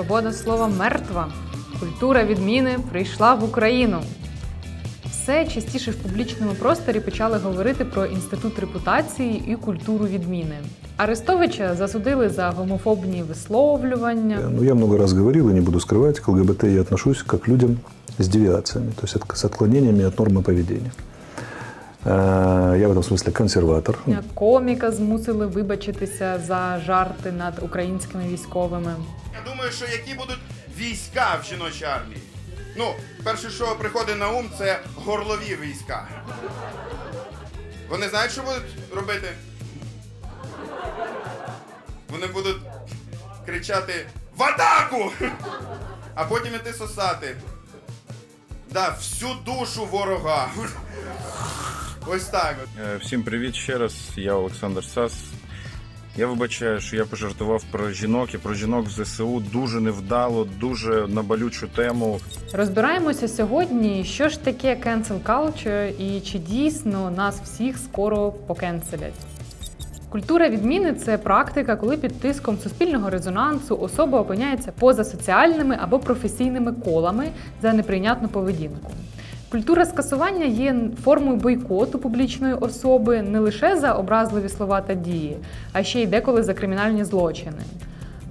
Свобода слова мертва. Культура відміни прийшла в Україну. Все частіше в публічному просторі почали говорити про інститут репутації і культуру відміни. Арестовича засудили за гомофобні висловлювання. Ну, я много раз говорил и не буду скрывать, к ЛГБТ я отношусь как к людям с девиациями, то есть с отклонениями от нормы поведения. Э, Я в этом смысле консерватор. Коміка змусили вибачитися за жарти над українськими військовими. Я думаю, що які будуть війська в жіночій армії. Ну, перше, що приходить на ум, це горлові війська. Вони знають, що будуть робити? Вони будуть кричати В атаку! А потім іти сосати. Да, всю душу ворога. Ось так. Е, Всім привіт ще раз. Я Олександр Сас. Я вибачаю, що я пожартував про жінок і про жінок в ЗСУ дуже невдало, дуже на болючу тему. Розбираємося сьогодні, що ж таке cancel culture і чи дійсно нас всіх скоро покенселять. Культура відміни це практика, коли під тиском суспільного резонансу особа опиняється поза соціальними або професійними колами за неприйнятну поведінку. Культура скасування є формою бойкоту публічної особи не лише за образливі слова та дії, а ще й деколи за кримінальні злочини.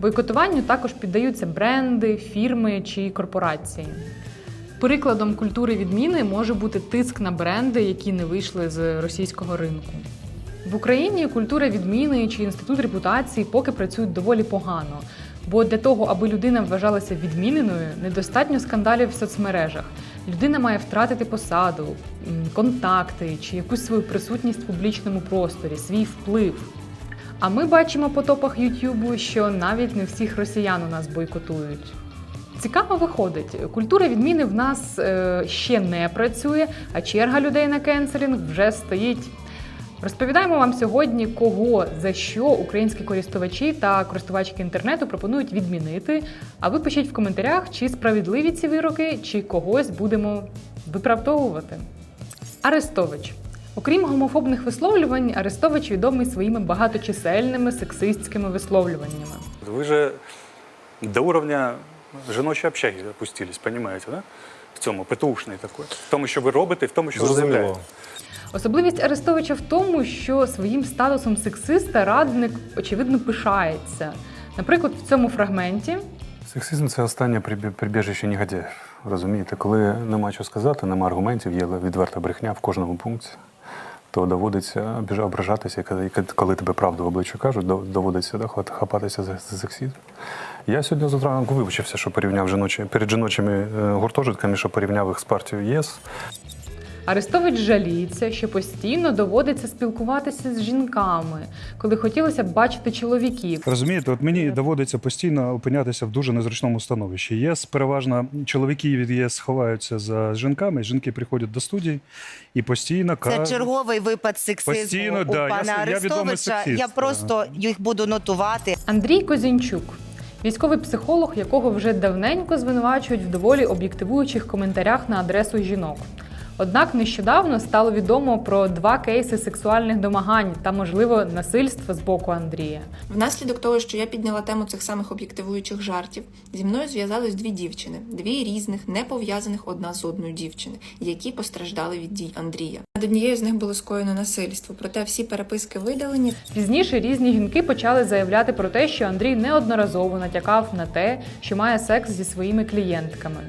Бойкотуванню також піддаються бренди, фірми чи корпорації. Прикладом культури відміни може бути тиск на бренди, які не вийшли з російського ринку. В Україні культура відміни чи інститут репутації поки працюють доволі погано. Бо для того, аби людина вважалася відміненою, недостатньо скандалів в соцмережах. Людина має втратити посаду, контакти чи якусь свою присутність в публічному просторі, свій вплив. А ми бачимо по топах Ютубу, що навіть не всіх росіян у нас бойкотують. Цікаво виходить, культура відміни в нас е, ще не працює, а черга людей на кенселінг вже стоїть. Розповідаємо вам сьогодні, кого за що українські користувачі та користувачки інтернету пропонують відмінити. А ви пишіть в коментарях, чи справедливі ці вироки, чи когось будемо виправдовувати. Арестович. Окрім гомофобних висловлювань, Арестович відомий своїми багаточисельними сексистськими висловлюваннями. Вы же до уровня жіночої общаги опустились, понимаете, да? В цьому ПТУшний такой. В тому, що ви робите, і в тому, що ви заявляєте. Особливість Арестовича в тому, що своїм статусом сексиста радник очевидно пишається. Наприклад, в цьому фрагменті Сексизм це останнє прибі- прибіжище негодяїв. Розумієте, коли нема що сказати, нема аргументів, є відверта брехня в кожному пункті, то доводиться ображатися, коли- тебе правду в обличчя кажуть, доводиться да, хапатися за, сексизм. Я сьогодні з ранку вивчився, що порівняв жіночі, перед жіночими е, гуртожитками, що порівняв їх з партією ЄС. Арестович жаліється, що постійно доводиться спілкуватися з жінками, коли хотілося б бачити чоловіків. Розумієте, от мені доводиться постійно опинятися в дуже незручному становищі. ЄС переважно чоловіки від ЄС ховаються за жінками, жінки приходять до студії і постійно Це кажуть- черговий випад сексизму Постійно, у да, пана я Арестовича. сексист, Я просто їх буду нотувати. Андрій Козінчук, військовий психолог, якого вже давненько звинувачують в доволі об'єктивуючих коментарях на адресу жінок. Однак нещодавно стало відомо про два кейси сексуальних домагань та, можливо, насильства з боку Андрія. Внаслідок того, що я підняла тему цих самих об'єктивуючих жартів, зі мною зв'язались дві дівчини, дві різних, не пов'язаних одна з одною дівчини, які постраждали від дій Андрія. Над однією з них було скоєно насильство, проте всі переписки видалені. Пізніше різні жінки почали заявляти про те, що Андрій неодноразово натякав на те, що має секс зі своїми клієнтками.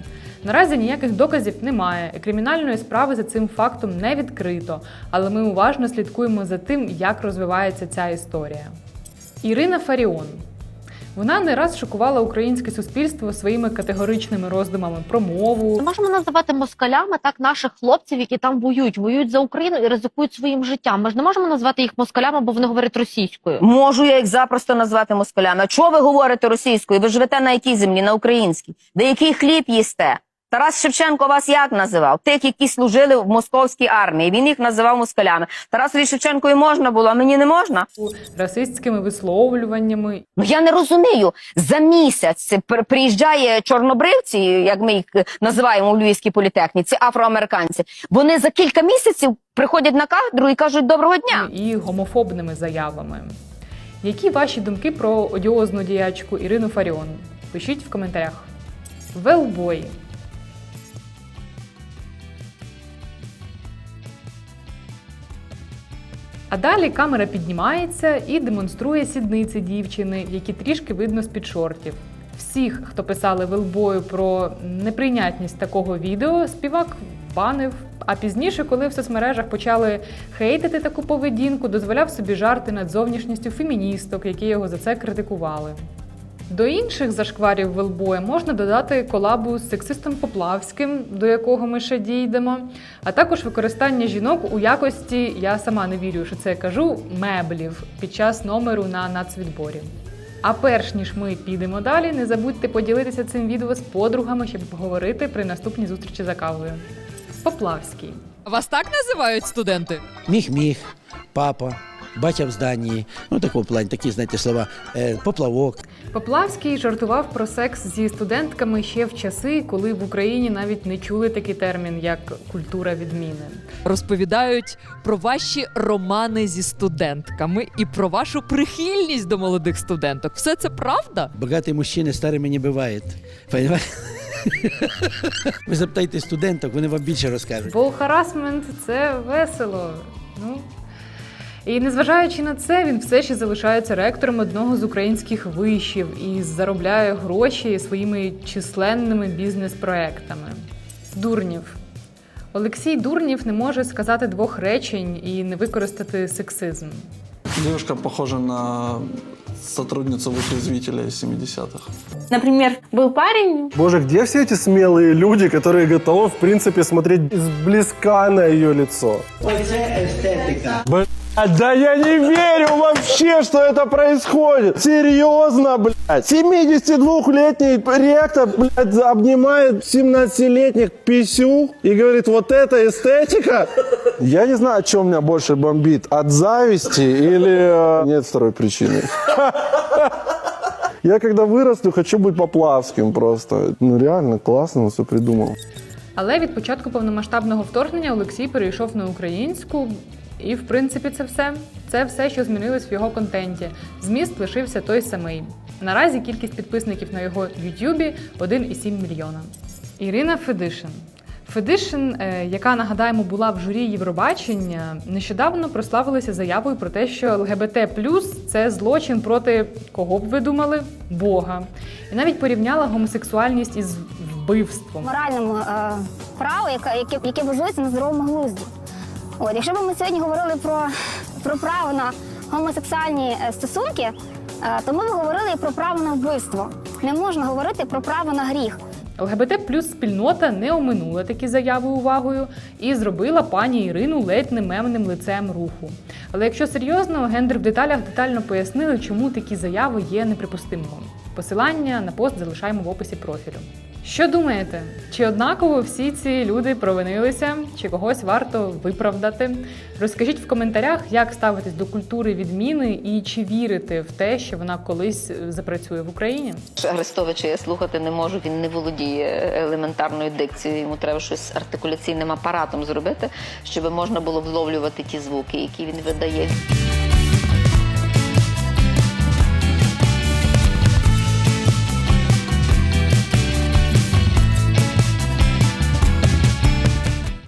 Наразі ніяких доказів немає, і кримінальної справи за цим фактом не відкрито, але ми уважно слідкуємо за тим, як розвивається ця історія. Ірина Фаріон. Вона не раз шокувала українське суспільство своїми категоричними роздумами про мову, Ми можемо називати москалями так наших хлопців, які там воюють, воюють за Україну і ризикують своїм життям. Ми ж не можемо назвати їх москалями, бо вони говорять російською. Можу я їх запросто назвати москалями. А чого ви говорите російською? Ви живете на якій землі? На українській. Де який хліб їсте? Тарас Шевченко вас як називав? Тих, які служили в московській армії. Він їх називав москалями. Тарасові Шевченко і можна було, а мені не можна. расистськими висловлюваннями Ну я не розумію. За місяць при- приїжджає чорнобривці, як ми їх е, називаємо у Львівській політехніці, афроамериканці. Вони за кілька місяців приходять на кафедру і кажуть доброго дня. і гомофобними заявами. Які ваші думки про одіозну діячку Ірину Фаріон? Пишіть в коментарях. Велбой. А далі камера піднімається і демонструє сідниці дівчини, які трішки видно з-під шортів. Всіх, хто писали велбою про неприйнятність такого відео, співак банив. А пізніше, коли в соцмережах почали хейтити таку поведінку, дозволяв собі жарти над зовнішністю феміністок, які його за це критикували. До інших зашкварів Велбоя можна додати колабу з сексистом Поплавським, до якого ми ще дійдемо, а також використання жінок у якості, я сама не вірю, що це я кажу, меблів під час номеру на нацвідборі. А перш ніж ми підемо далі, не забудьте поділитися цим відео з подругами, щоб поговорити при наступній зустрічі за кавою. Поплавський. Вас так називають студенти? Міг-міг, папа, батя в зданні. Ну, такого плані, такі, знаєте, слова, е, поплавок. Поплавський жартував про секс зі студентками ще в часи, коли в Україні навіть не чули такий термін, як культура відміни. Розповідають про ваші романи зі студентками і про вашу прихильність до молодих студенток. Все це правда? Богатий мужчина старими не буває. Понимаєте? Ви запитайте студенток, вони вам більше розкажуть. Бо харасмент це весело. Ну. І незважаючи на це, він все ще залишається ректором одного з українських вишів і заробляє гроші своїми численними бізнес-проектами. Дурнів. Олексій Дурнів не може сказати двох речень і не використати сексизм. Девушка похожа на сотрудницу вытрезвителя из 70-х. Наприклад, був парень, Боже, где все эти смелые люди, которые готовы, в принципе, смотреть изблизка на ее лицо? Блядь, да я не верю вообще, что это происходит. Серьезно, блядь. 72-летний ректор, блядь, обнимает 17-летних писю и говорит, вот это эстетика. Я не знаю, о чем меня больше бомбит. От зависти или... э, Нет второй причины. Я когда вырасту, хочу быть Поплавским просто. Ну реально классно он все придумал. Але від початку повномасштабного вторгнення Олексій перейшов на українську, і в принципі це все. Це все, що змінилось в його контенті. Зміст лишився той самий. Наразі кількість підписників на його Ютубі 1,7 мільйона. Ірина Федишин. Федишин, е, яка нагадаємо була в журі Євробачення, нещодавно прославилася заявою про те, що ЛГБТ це злочин проти кого б ви думали? Бога. І навіть порівняла гомосексуальність із вбивством. моральному е, праву, яке, яке базується на здоровому глузді. От, якщо б ми сьогодні говорили про, про право на гомосексуальні е, стосунки, е, то ми б говорили і про право на вбивство. Не можна говорити про право на гріх. ЛГБТ плюс спільнота не оминула такі заяви увагою і зробила пані Ірину ледь не мемним лицем руху. Але якщо серйозно, гендер в деталях детально пояснили, чому такі заяви є неприпустимими. Посилання на пост залишаємо в описі профілю. Що думаєте? Чи однаково всі ці люди провинилися, чи когось варто виправдати? Розкажіть в коментарях, як ставитесь до культури відміни і чи вірите в те, що вона колись е, запрацює в Україні? Арестовича я слухати не можу, він не володіє елементарною дикцією. Йому треба щось з артикуляційним апаратом зробити, щоб можна було вловлювати ті звуки, які він видає.